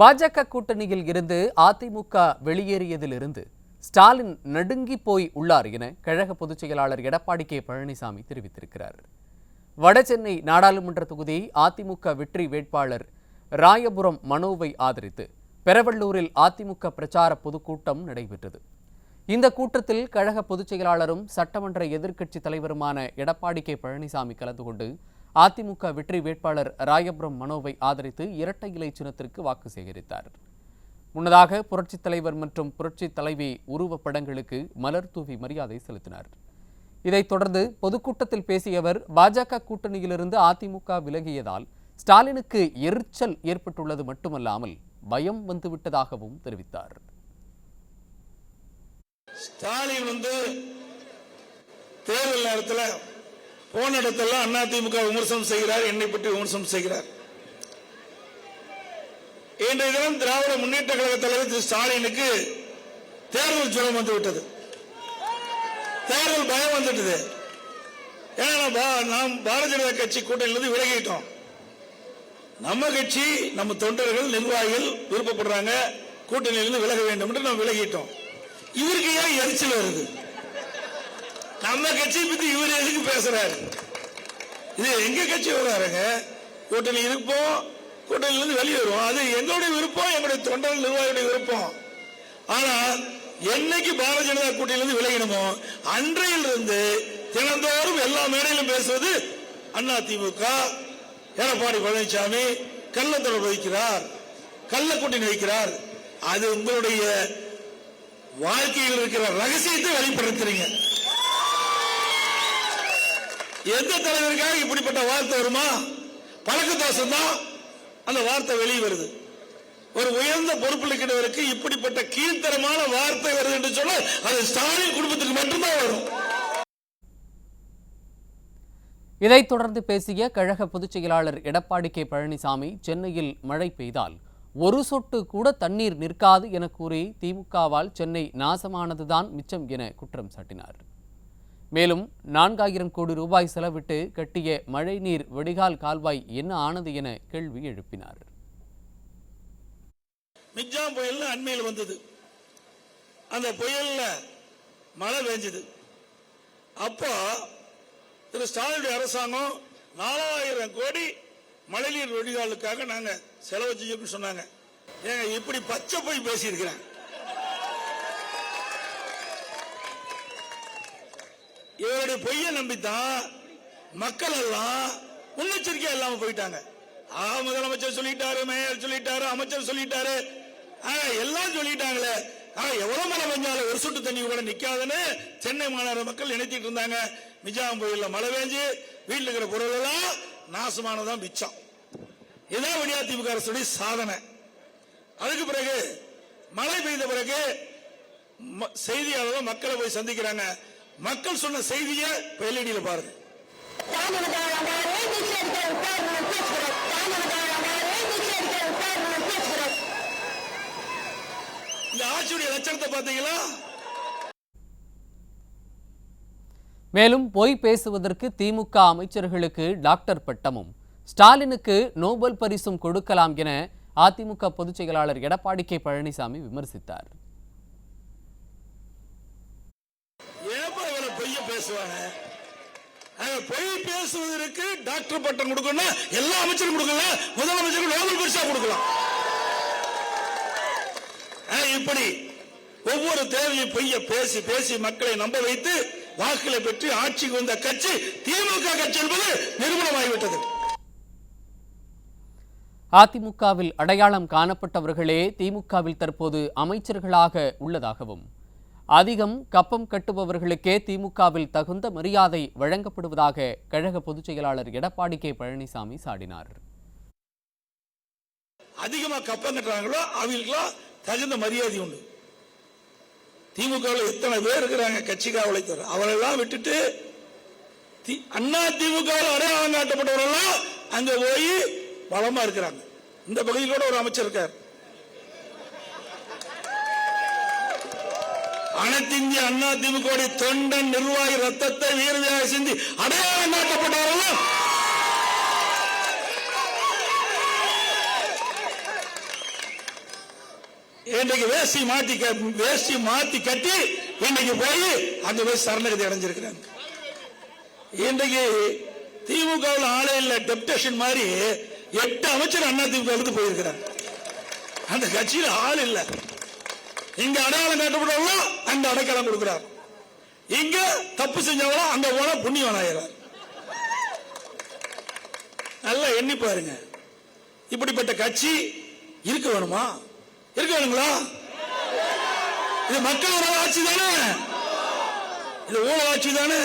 பாஜக கூட்டணியில் இருந்து அதிமுக வெளியேறியதிலிருந்து ஸ்டாலின் நடுங்கி போய் உள்ளார் என கழக பொதுச் செயலாளர் எடப்பாடி கே பழனிசாமி தெரிவித்திருக்கிறார். வடசென்னை நாடாளுமன்ற தொகுதி அதிமுக வெற்றி வேட்பாளர் ராயபுரம் மனோவை ஆதரித்து பெரவள்ளூரில் அதிமுக பிரச்சார பொதுக்கூட்டம் நடைபெற்றது. இந்த கூட்டத்தில் கழக பொதுச் செயலாளரும் சட்டமன்ற எதிர்க்கட்சி தலைவருமான எடப்பாடி கே பழனிசாமி கலந்து கொண்டு அதிமுக வெற்றி வேட்பாளர் ராயபுரம் மனோவை ஆதரித்து இரட்டை இலை சின்னத்திற்கு வாக்கு சேகரித்தார். முன்னதாக புரட்சித் தலைவர் மற்றும் புரட்சித் தலைவி உருவ படங்களுக்கு மலர் தூவி மரியாதை செலுத்தினார். இதைத் தொடர்ந்து பொதுக்கூட்டத்தில் பேசிய அவர் பாஜக கூட்டணியிலிருந்து அதிமுக விலகியதால் ஸ்டாலினுக்கு எரிச்சல் ஏற்பட்டுள்ளது மட்டுமல்லாமல் பயம் வந்துவிட்டதாகவும் தெரிவித்தார். ஸ்டாலின் வந்து தேர்தல் நேரத்தில் போன இடத்துல அதிமுக விமர்சனம் செய்கிறார் என்னை பற்றி விமர்சனம் செய்கிறார். இன்றைய தினம் திராவிட முன்னேற்ற கழக தலைவர் திரு ஸ்டாலினுக்கு தேர்தல் ஜுரம் வந்து விட்டது. தேர்தல் பயம் வந்துட்டது. ஏன்னா பா- நாம் பாரதிய ஜனதா கட்சி கூட்டணியிலிருந்து விலகிட்டோம். நம்ம கட்சி நம்ம தொண்டர்கள் நிர்வாகிகள் விருப்பப்படுறாங்க கூட்டணியிலிருந்து விலக வேண்டும் என்று நாம் விலகிட்டோம். இவருக்கு ஏன் எரிச்சல் வருது? நம்ம கட்சி பத்தி இவர் எதுக்கு பேசுறாரு? இது எங்க கட்சி வராருங்க? கூட்டணி இருப்போம் கூட்டணியில இருந்து வெளியே வருவோம் அது எங்களுடைய விருப்பம் எங்களுடைய தொண்டர் நிர்வாகிகளுடைய விருப்பம். ஆனா என்னைக்கு பாரதிய ஜனதா கூட்டணியிலிருந்து விலகினமோ அன்றையிலிருந்து தினந்தோறும் எல்லா மேடையிலும் பேசுவது அண்ணா திமுக எடப்பாடி பழனிசாமி கள்ள தொடர்பு வைக்கிறார் கள்ள கூட்டணி வைக்கிறார் அது உங்களுடைய வாழ்க்கையில் இருக்கிற ரகசியத்தை வெளிப்படுத்துறீங்க. எந்த தலைவருக்காக இப்படிப்பட்ட வார்த்தை வருமா? பழக்க தோஷம் தான் அந்த வார்த்தை வெளியே வருது. ஒரு உயர்ந்த பொறுப்பில் இருக்கிறவருக்கு இப்படிப்பட்ட கீழ்த்தரமான வார்த்தை வருது என்று சொன்னால் அது ஸ்டாலின் குடும்பத்துக்கு மட்டும்தான் வரும். இதைத் தொடர்ந்து பேசிய கழக பொதுச் செயலாளர் எடப்பாடி கே. பழனிசாமி சென்னையில் மழை பெய்தால் ஒரு சொட்டு கூட தண்ணீர் நிற்காது என கூறி திமுகவால் சென்னை நாசமானதுதான் மிச்சம் என குற்றம் சாட்டினார். மேலும் நான்காயிரம் கோடி ரூபாய் செலவிட்டு கட்டிய மழைநீர் வடிகால் கால்வாய் என்ன ஆனது என கேள்வி எழுப்பினார். மிக்ஜாம் புயல் அண்மையில் வந்தது. அந்த புயல்ல மழை பெஞ்சது. அப்போ திரு ஸ்டாலினுடைய அரசாங்கம் நாலாயிரம் கோடி மழைநீர் வடிகாலுக்காக நாங்க செலவு செய்யணும்னு சொன்னாங்க. ஏங்க இப்படி பச்சை போய் பேசியிருக்கிறேன். இவருடைய பொய்யை நம்பித்தான் மக்கள் எல்லாம் முன்னெச்சரிக்கையா இல்லாம போயிட்டாங்க. ஆ முதலமைச்சர் சொல்லிட்டாரு மேயர் சொல்லிட்டாரு அமைச்சர் சொல்லிட்டாரு. ஆ, எல்லாம் சொல்லிட்டாங்களே. ஆனா எவ்வளவு மழை பெஞ்சாலும் ஒரு சொட்டு தண்ணி கூட நிக்காதுன்னு சென்னை மாநகர மக்கள் நினைத்திட்டு இருந்தாங்க. மிஜாம் புயல மழை பெஞ்சு வீட்டில் இருக்கிற பொருள் எல்லாம் நாசமானதான் மிச்சம். இதான் விடியா திமுக அரசுடைய சாதனை. அதுக்கு பிறகு மழை பெய்த பிறகு ம- செய்தியாளர்கள் மக்களை போய் சந்திக்கிறாங்க. மக்கள் சொன்ன செய்தியை எல்இடியில பாருங்க. இந்த ஆட்சியுடைய லட்சணத்தை மேலும் பொய் பேசுவதற்கு திமுக அமைச்சர்களுக்கு டாக்டர் பட்டமும். ஸ்டாலினுக்கு நோபல் பரிசும் கொடுக்கலாம் என அதிமுக பொதுச் செயலாளர் எடப்பாடி கே பழனிசாமி விமர்சித்தார். பொய்யும் பேசுவாங்க. பொய் பேசுவதற்கு டாக்டர் பட்டம் கொடுக்கணும் எல்லா அமைச்சரும் கொடுக்கலாம் முதலமைச்சருக்கு நோபல் பரிசா கொடுக்கலாம். இப்படி ஒவ்வொரு தேவையும் பொய்ய பேசி பேசி மக்களை நம்ப வைத்து வாக்குகளை பெற்று ஆட்சிக்கு வந்த கட்சி திமுக கட்சி என்பது நிறுவனமாகிவிட்டது. அதிமுகவில் அடையாளம் காணப்பட்டவர்களே திமுகவில் தற்போது அமைச்சர்களாக உள்ளதாகவும் அதிகம் கப்பம் கட்டுபவர்களுக்கே திமுகவில் தகுந்த மரியாதை வழங்கப்படுவதாக கழக பொதுச் செயலாளர் எடப்பாடி கே பழனிசாமி சாடினார். அதிகமா கப்பம் கட்டுறாங்களோ அவங்களுக்குலாம் தகுந்த மரியாதை உண்டு. திமுகவில் எத்தனை பேர் இருக்கிறாங்க கட்சி காவலை தவிர அவரெல்லாம் விட்டுட்டு தி- அண்ணா திமுக அடையாளம் காட்டப்பட்டவரெல்லாம் அங்க போய் பலமா இருக்கிறாங்க. இந்த பகுதியில் கூட ஒரு அமைச்சர் இருக்கார். அனைத்திந்திய அண்ணா திமுக தொண்டன் நிர்வாகி ரத்தத்தை வீரதியாக சிந்தி அடையாளம் காட்டப்பட்டவரெல்லாம் இன்றைக்கு வேஷ்டி மாத்தி வேஷ்டி மாத்தி கட்டி இன்னைக்கு போய் அங்க போய் சரணகதி அடைஞ்சிருக்கிறாங்க. இன்றைக்கு திமுக ஆளே இல்ல டெப்டேஷன் மாதிரி எட்டு அமைச்சர் அண்ணா திமுக இருந்து போயிருக்கிறாங்க. அந்த கட்சியில் ஆள் இல்லை. இங்க அடையாளம் காட்டப்படுறவங்க அங்க அடைக்கலம் கொடுக்கிறார். இங்க தப்பு செஞ்சவங்களும் அங்க போனா புண்ணியவன் ஆகிறார் நல்லா எண்ணி பாருங்க. இப்படிப்பட்ட கட்சி இருக்க வேணுமா? இருக்க வேணுங்களா? இது மக்கள் ஆட்சி தானே? இது ஊழல் ஆட்சி தானே?